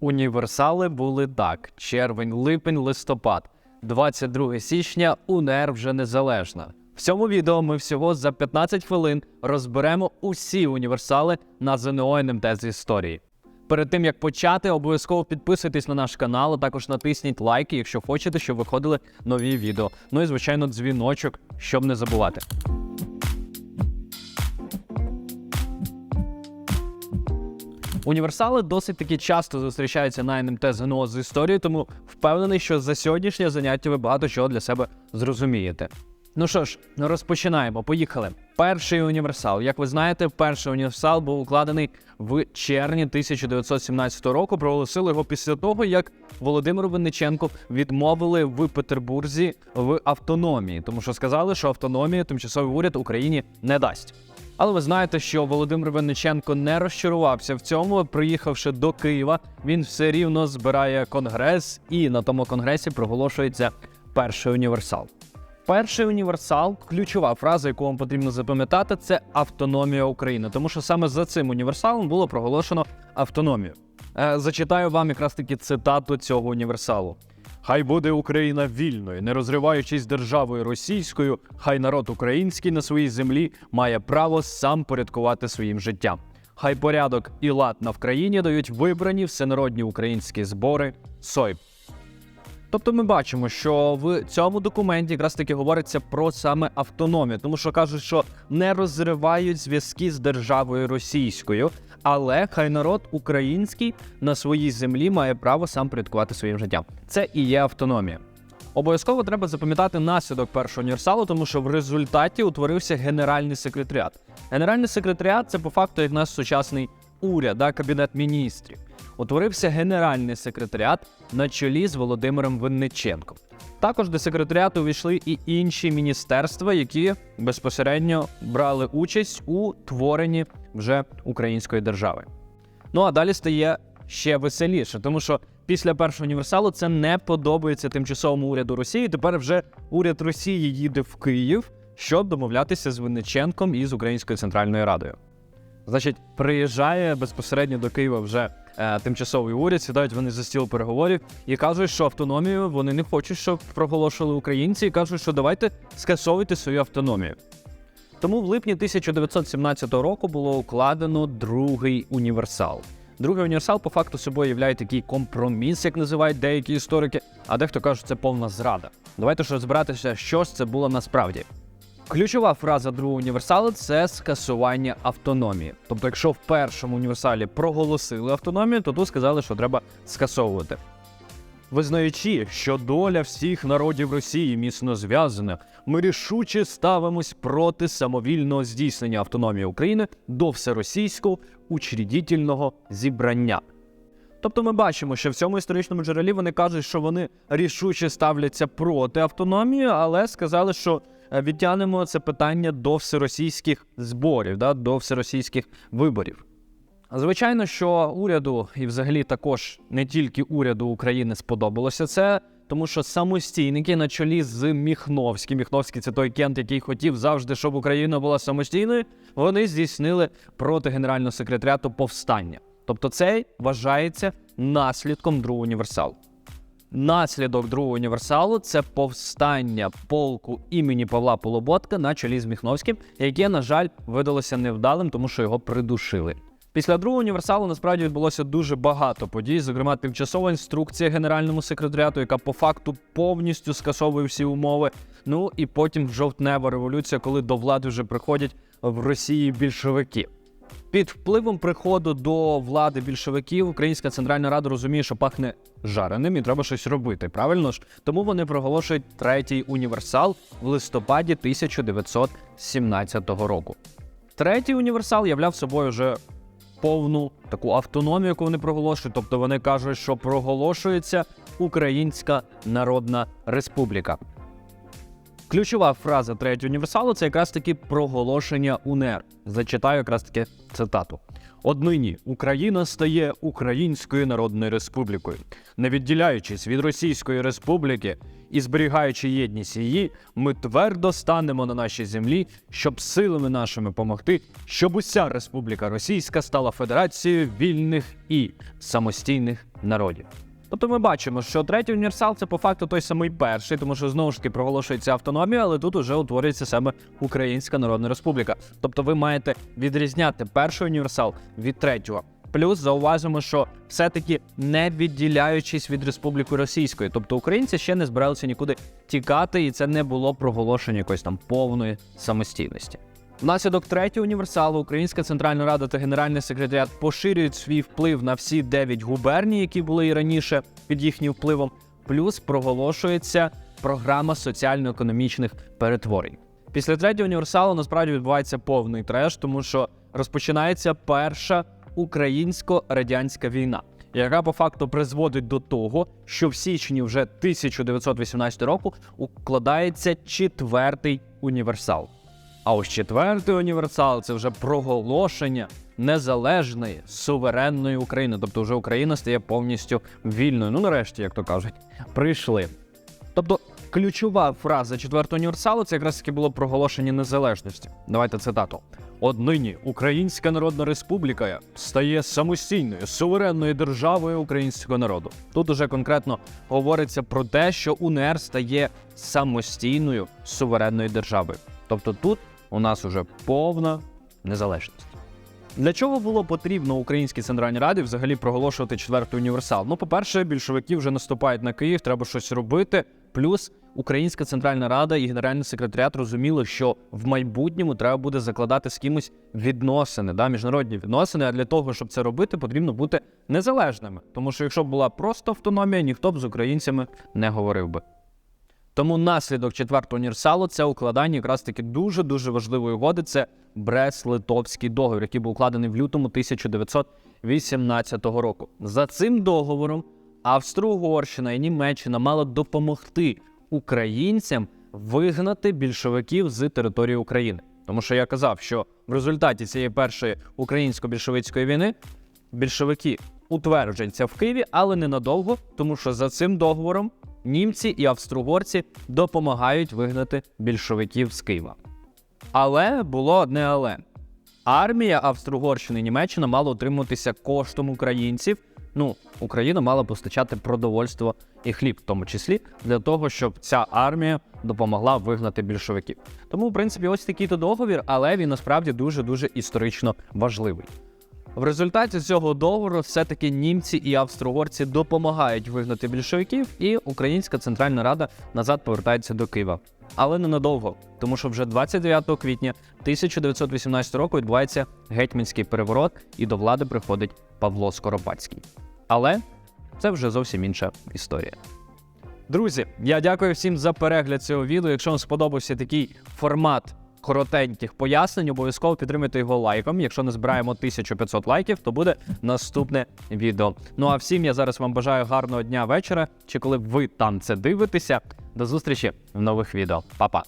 Універсали були так: червень, липень, листопад, 22 січня, УНР вже незалежна. В цьому відео ми всього за 15 хвилин розберемо усі універсали на ЗНО НМТ з історії. Перед тим як почати, обов'язково підписуйтесь на наш канал, а також натисніть лайки, якщо хочете, щоб виходили нові відео. Ну і звичайно, дзвіночок, щоб не забувати. Універсали досить таки часто зустрічаються на НМТ ЗНО з історії, тому впевнений, що за сьогоднішнє заняття ви багато чого для себе зрозумієте. Ну що ж, розпочинаємо. Поїхали. Перший універсал. Як ви знаєте, перший універсал був укладений в червні 1917 року. Проголосили його після того, як Володимиру Винниченку відмовили в Петербурзі в автономії, тому що сказали, що автономію тимчасовий уряд Україні не дасть. Але ви знаєте, що Володимир Винниченко не розчарувався в цьому. Приїхавши до Києва, він все рівно збирає конгрес, і на тому конгресі проголошується перший універсал. Перший універсал, ключова фраза, яку вам потрібно запам'ятати, це автономія України, тому що саме за цим універсалом було проголошено автономію. Е, зачитаю вам якраз таки цитату цього універсалу. Хай буде Україна вільною, не розриваючись державою російською, хай народ український на своїй землі має право сам порядкувати своїм життям. Хай порядок і лад на країні дають вибрані всенародні українські збори СОЙ. Тобто ми бачимо, що в цьому документі якраз таки говориться про саме автономію, тому що кажуть, що не розривають зв'язки з державою російською, але хай народ український на своїй землі має право сам порядкувати своїм життям. Це і є автономія. Обов'язково треба запам'ятати наслідок першого універсалу, тому що в результаті утворився генеральний секретаріат. Генеральний секретаріат це по факту як наш сучасний уряд, да, кабінет міністрів. Утворився генеральний секретаріат на чолі з Володимиром Винниченком. Також до секретаріату увійшли і інші міністерства, які безпосередньо брали участь у творенні вже української держави. Ну а далі стає ще веселіше, тому що після першого універсалу це не подобається тимчасовому уряду Росії. Тепер вже уряд Росії їде в Київ, щоб домовлятися з Винниченком і з Українською центральною радою. Значить, приїжджає безпосередньо до Києва вже е, тимчасовий уряд, сідають вони за стіл переговорів і кажуть, що автономію вони не хочуть, щоб проголошували українці, і кажуть, що давайте скасовуйте свою автономію. Тому в липні 1917 року було укладено другий універсал. Другий універсал по факту собою являє такий компроміс, як називають деякі історики, а дехто каже, це повна зрада. Давайте ж розбиратися, що ж це було насправді. Ключова фраза другого універсалу це скасування автономії. Тобто, якщо в першому універсалі проголосили автономію, то тут сказали, що треба скасовувати. Визнаючи, що доля всіх народів Росії міцно зв'язана, ми рішуче ставимось проти самовільного здійснення автономії України до всеросійського учредительного зібрання. Тобто ми бачимо, що в цьому історичному джерелі вони кажуть, що вони рішуче ставляться проти автономії, але сказали, що відтягнемо це питання до всеросійських зборів, да, до всеросійських виборів. Звичайно, що уряду, і взагалі також не тільки уряду України сподобалося це, тому що самостійники на чолі з Міхновським, Міхновський це той кент, який хотів завжди, щоб Україна була самостійною. Вони здійснили проти генерального секретаріату повстання. Тобто, це вважається наслідком другого універсалу. Наслідок другого універсалу це повстання полку імені Павла Полуботка на чолі з Міхновським, яке, на жаль, видалося невдалим, тому що його придушили. Після другого універсалу насправді відбулося дуже багато подій, зокрема тимчасова інструкція генеральному секретаріату, яка по факту повністю скасовує всі умови. Ну і потім жовтнева революція, коли до влади вже приходять в Росії більшовики. Під впливом приходу до влади більшовиків Українська Центральна Рада розуміє, що пахне жареним і треба щось робити. Правильно ж? Тому вони проголошують третій універсал в листопаді 1917 року. Третій універсал являв собою вже повну таку автономію, яку вони проголошують. Тобто вони кажуть, що проголошується Українська Народна Республіка. Ключова фраза третього універсалу це якраз таки проголошення УНР. Зачитаю якраз таки цитату. Однині Україна стає Українською Народною Республікою, не відділяючись від Російської Республіки і зберігаючи єдність її, ми твердо станемо на нашій землі, щоб силами нашими помогти, щоб уся Республіка Російська стала федерацією вільних і самостійних народів. Тобто ми бачимо, що третій універсал це по факту той самий перший, тому що знову ж таки проголошується автономія, але тут уже утворюється саме Українська Народна Республіка. Тобто ви маєте відрізняти перший універсал від третього. Плюс зауважимо, що все-таки не відділяючись від Республіки Російської, тобто українці ще не збиралися нікуди тікати, і це не було проголошення якоїсь там повної самостійності. Внаслідок третього універсалу Українська Центральна Рада та Генеральний секретаріат поширюють свій вплив на всі дев'ять губерній, які були і раніше під їхнім впливом. Плюс проголошується програма соціально-економічних перетворень. Після третього універсалу насправді відбувається повний треш, тому що розпочинається перша українсько-радянська війна, яка по факту призводить до того, що в січні вже 1918 року укладається четвертий універсал. А ось четвертий універсал це вже проголошення незалежної суверенної України. Тобто, вже Україна стає повністю вільною. Ну, нарешті, як то кажуть, прийшли. Тобто, ключова фраза четвертого універсалу це якраз таки було проголошення незалежності. Давайте цитату. Однині Українська Народна Республіка стає самостійною суверенною державою українського народу. Тут уже конкретно говориться про те, що УНР стає самостійною суверенною державою. Тобто тут у нас уже повна незалежність. Для чого було потрібно Українській Центральній Раді взагалі проголошувати четвертий універсал? Ну, по-перше, більшовики вже наступають на Київ, треба щось робити. Плюс Українська Центральна Рада і Генеральний секретаріат розуміли, що в майбутньому треба буде закладати з кимось відносини, да, міжнародні відносини. А для того, щоб це робити, потрібно бути незалежними. Тому що якщо б була просто автономія, ніхто б з українцями не говорив би. Тому наслідок четвертого універсалу це укладання якраз таки дуже дуже важливої угоди. Це Брест-Литовський договір, який був укладений в лютому 1918 року. За цим договором Австро-Угорщина і Німеччина мали допомогти українцям вигнати більшовиків з території України. Тому що я казав, що в результаті цієї першої українсько-більшовицької війни більшовики утверджуються в Києві, але ненадовго, тому що за цим договором німці і австро-угорці допомагають вигнати більшовиків з Києва. Але було одне але. Армія Австро-Угорщини і Німеччина мала утримуватися коштом українців. Ну, Україна мала постачати продовольство і хліб, в тому числі, для того, щоб ця армія допомогла вигнати більшовиків. Тому, в принципі, ось такий то договір, але він насправді дуже дуже історично важливий. В результаті цього договору все-таки німці і австро-угорці допомагають вигнати більшовиків, і Українська Центральна Рада назад повертається до Києва. Але ненадовго, тому що вже 29 квітня 1918 року відбувається гетьманський переворот, і до влади приходить Павло Скоропадський. Але це вже зовсім інша історія. Друзі, я дякую всім за перегляд цього відео. Якщо вам сподобався такий формат коротеньких пояснень, обов'язково підтримайте його лайком. Якщо не збираємо 1500 лайків, то буде наступне відео. Ну а всім я зараз вам бажаю гарного дня вечора, чи коли ви там це дивитеся. До зустрічі в нових відео. Па-па!